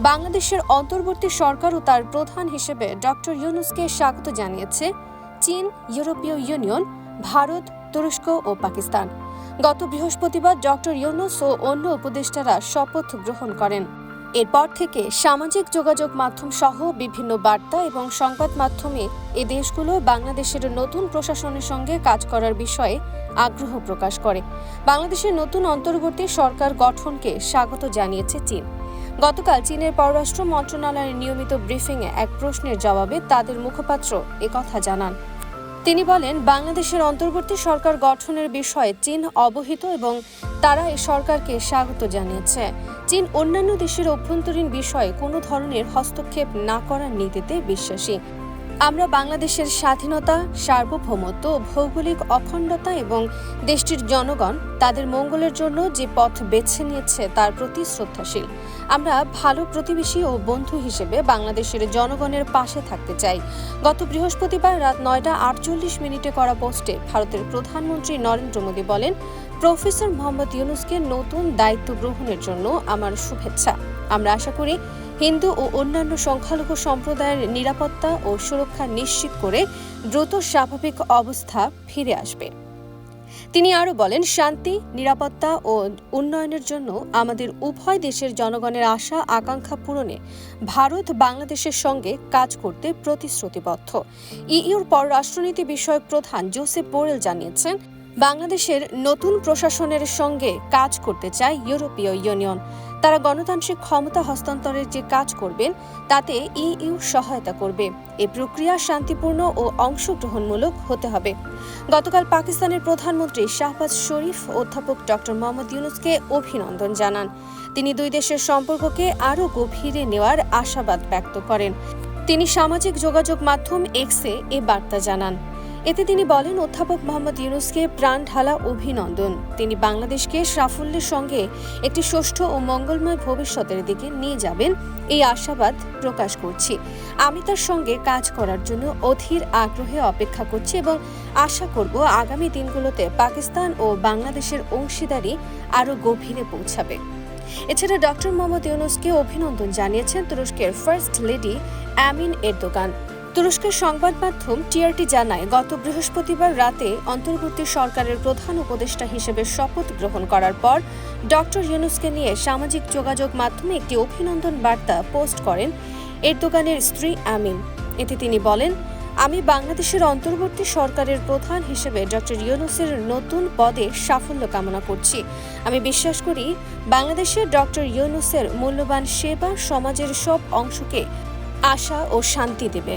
বাংলাদেশের অন্তর্বর্তী সরকার ও তার প্রধান হিসেবে ডক্টর ইউনুসকে স্বাগত জানিয়েছে চীন, ইউরোপীয় ইউনিয়ন, ভারত, তুরস্ক ও পাকিস্তান। গত বৃহস্পতিবার ডক্টর ইউনুস ও অন্য উপদেষ্টারা শপথ গ্রহণ করেন। এরপর থেকে সামাজিক যোগাযোগ মাধ্যম সহ বিভিন্ন বার্তা এবং সংবাদ মাধ্যমে এ দেশগুলো বাংলাদেশের নতুন প্রশাসনের সঙ্গে কাজ করার বিষয়ে আগ্রহ প্রকাশ করে। বাংলাদেশের নতুন অন্তর্বর্তী সরকার গঠনকে স্বাগত জানিয়েছে চীন। গতকাল চীনের পররাষ্ট্র মন্ত্রণালয়ের নিয়মিত ব্রিফিংয়ে এক প্রশ্নের জবাবে তাদের মুখপাত্র একথা জানান। তিনি বলেন, বাংলাদেশের অন্তর্বর্তী সরকার গঠনের বিষয়ে চীন অবহিত এবং তারা এই সরকারকে স্বাগত জানিয়েছে। চীন অন্যান্য দেশের অভ্যন্তরীণ বিষয়ে কোনো ধরনের হস্তক্ষেপ না করার নীতিতে বিশ্বাসী। আমরা বাংলাদেশের স্বাধীনতা, সার্বভৌমত্ব, ভৌগোলিক অখণ্ডতা এবং দেশটির জনগণ তাদের মঙ্গলের জন্য যে পথ বেছে নিয়েছে তার প্রতি শ্রদ্ধাশীল। আমরা ভালো প্রতিবেশী ও বন্ধু হিসেবে বাংলাদেশের জনগণের পাশে থাকতে চাই। গত বৃহস্পতিবার রাত নয়টা আটচল্লিশ মিনিটে করা পোস্টে ভারতের প্রধানমন্ত্রী নরেন্দ্র মোদী বলেন, প্রফেসর মোহাম্মদ ইউনুসকে নতুন দায়িত্ব গ্রহণের জন্য আমার শুভেচ্ছা। আমরা আশা করি হিন্দু ও অন্যান্য সংখ্যালঘু সম্প্রদায়ের নিরাপত্তা ও সুরক্ষা নিশ্চিত করে দ্রুত স্বাভাবিক অবস্থা ফিরে আসবে। তিনি আরও বলেন, শান্তি, নিরাপত্তা ও উন্নয়নের জন্য আমাদের উভয় দেশের জনগণের আশা, আকাঙ্ক্ষা পূরণে ভারত বাংলাদেশের সঙ্গে কাজ করতে প্রতিশ্রুতিবদ্ধ। ইইউর পররাষ্ট্রনীতি বিষয়ক প্রধান জোসেফ বোরেল জানিয়েছেন বাংলাদেশের নতুন প্রশাসনের সঙ্গে কাজ করতে চায় ইউরোপীয় ইউনিয়ন। তারা গণতান্ত্রিক ক্ষমতা হস্তান্তরের যে কাজ করবেন, তাতে ইইউ সহায়তা করবে। এ প্রক্রিয়া শান্তিপূর্ণ ও অংশগ্রহণমূলক হতে হবে। গতকাল পাকিস্তানের প্রধানমন্ত্রী শাহবাজ শরীফ, অধ্যাপক ডক্টর মোহাম্মদ ইউনুসকে অভিনন্দন জানান। তিনি দুই দেশের সম্পর্ককে আরও গভীরে নেওয়ার আশাবাদ ব্যক্ত করেন। তিনি সামাজিক যোগাযোগ মাধ্যম এক্সে এ বার্তা জানান। এতে তিনি বলেন, অধ্যাপক মোহাম্মদ ইউনুসকে প্রাণ ঢালা অভিনন্দন। তিনি বাংলাদেশকে সাফল্যের সঙ্গে একটি সুষ্ঠু ও মঙ্গলময় ভবিষ্যতের দিকে নিয়ে যাবেন এই আশাবাদ প্রকাশ করছি। আমি তার সঙ্গে কাজ করার জন্য অধীর আগ্রহে অপেক্ষা করছি এবং আশা করব আগামী দিনগুলোতে পাকিস্তান ও বাংলাদেশের অংশীদারি আরও গভীরে পৌঁছাবে। এছাড়া ডক্টর মোহাম্মদ ইউনুসকে অভিনন্দন জানিয়েছেন তুরস্কের ফার্স্ট লেডি অ্যামিন এরদোগান। তুরস্কের সংবাদ মাধ্যম টিআরটি জানায়, গত বৃহস্পতিবার রাতে অন্তর্বর্তী সরকারের প্রধান উপদেষ্টা হিসেবে শপথ গ্রহণ করার পর ডক্টর ইউনুসকে নিয়ে সামাজিক যোগাযোগ মাধ্যমে একটি অভিনন্দন বার্তা পোস্ট করেন এরদোগানের স্ত্রী আমিন। এতে তিনি বলেন, আমি বাংলাদেশের অন্তর্বর্তী সরকারের প্রধান হিসেবে ডক্টর ইউনুসের নতুন পদে সাফল্য কামনা করছি। আমি বিশ্বাস করি বাংলাদেশের ডক্টর ইউনুসের মূল্যবান সেবা সমাজের সব অংশকে আশা ও শান্তি দেবে।